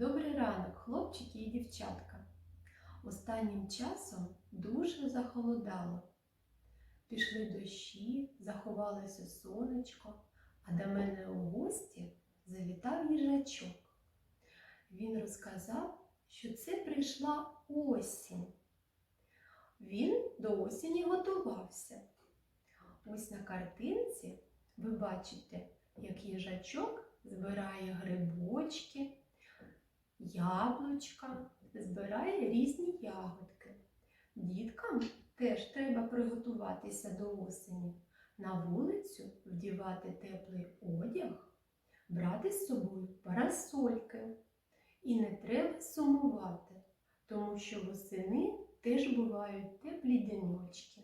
Добрий ранок, хлопчики і дівчатка. Останнім часом дуже захолодало. Пішли дощі, заховалося сонечко, а до мене у гості завітав їжачок. Він розказав, що це прийшла осінь. Він до осені готувався. Ось на картинці ви бачите, як їжачок збирає грибочки, яблучка, збирає різні ягодки. Діткам теж треба приготуватися до осені, на вулицю вдівати теплий одяг, брати з собою парасольки. І не треба сумувати, тому що восени теж бувають теплі денечки.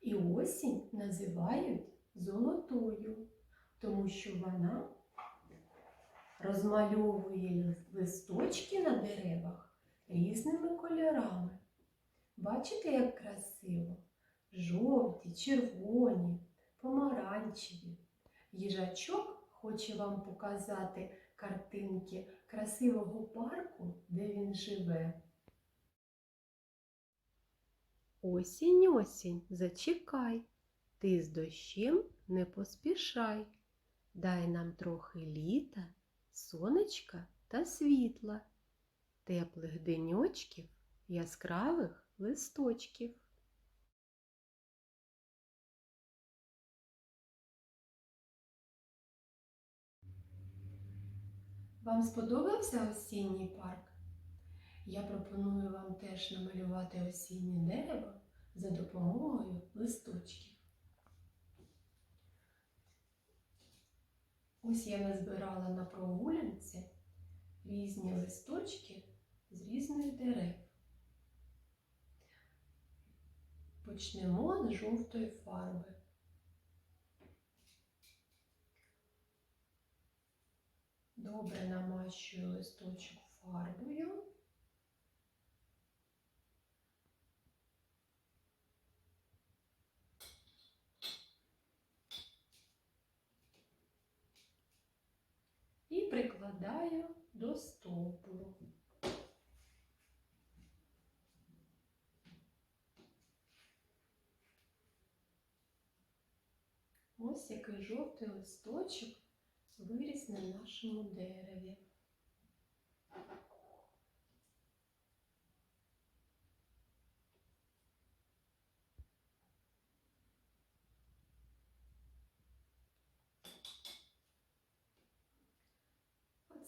І осінь називають золотою, тому що вона розмальовує листочки на деревах різними кольорами. Бачите, як красиво? Жовті, червоні, помаранчеві. Їжачок хоче вам показати картинки красивого парку, де він живе. Осінь, осінь, зачекай, ти з дощем не поспішай. Дай нам трохи літа, сонечка та світла, теплих деньочків, яскравих листочків. Вам сподобався осінній парк? Я пропоную вам теж намалювати осіннє дерево за допомогою листочків. Ось я назбирала на прогулянці різні листочки з різних дерев. Почнемо з жовтої фарби. Добре намащую листочок фарбою. І прикладаю до стовбуру. Ось який жовтий листочок виріс на нашому дереві.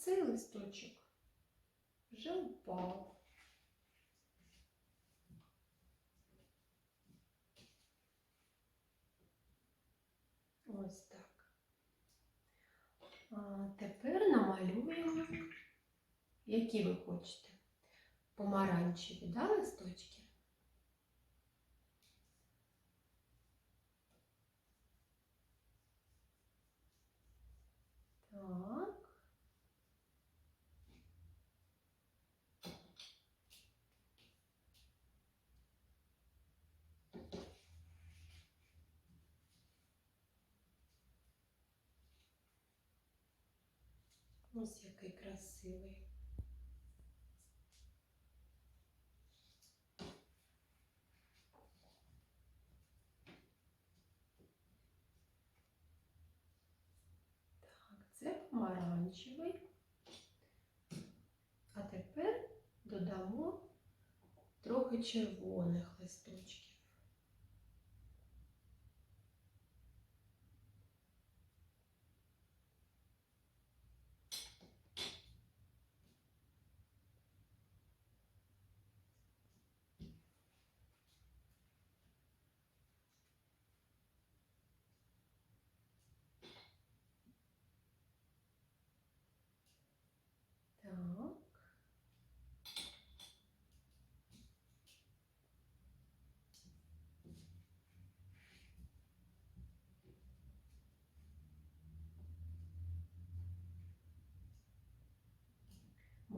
Цей листочок вже впав. Ось так. А тепер намалюємо, які ви хочете. Помаранчеві, да, листочки? Так. Ось який красивий. Так, це помаранчевий. А тепер додамо трохи червоних листочків.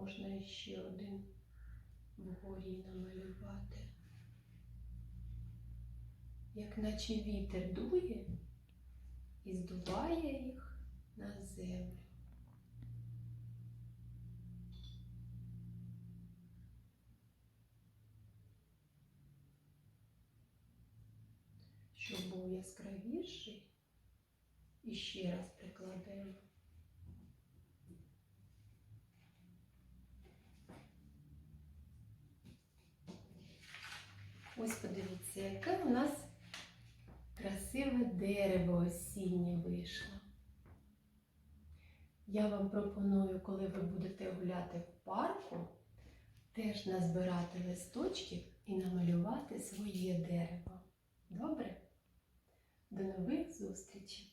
можна ще один вгорі намалювати. Як наче вітер дує і здуває їх на землю. Щоб був яскравіший, і ще раз прикладемо. Подивіться, яке у нас красиве дерево осіннє вийшло. Я вам пропоную, коли ви будете гуляти в парку, теж назбирати листочків і намалювати своє дерево. Добре? До нових зустрічей!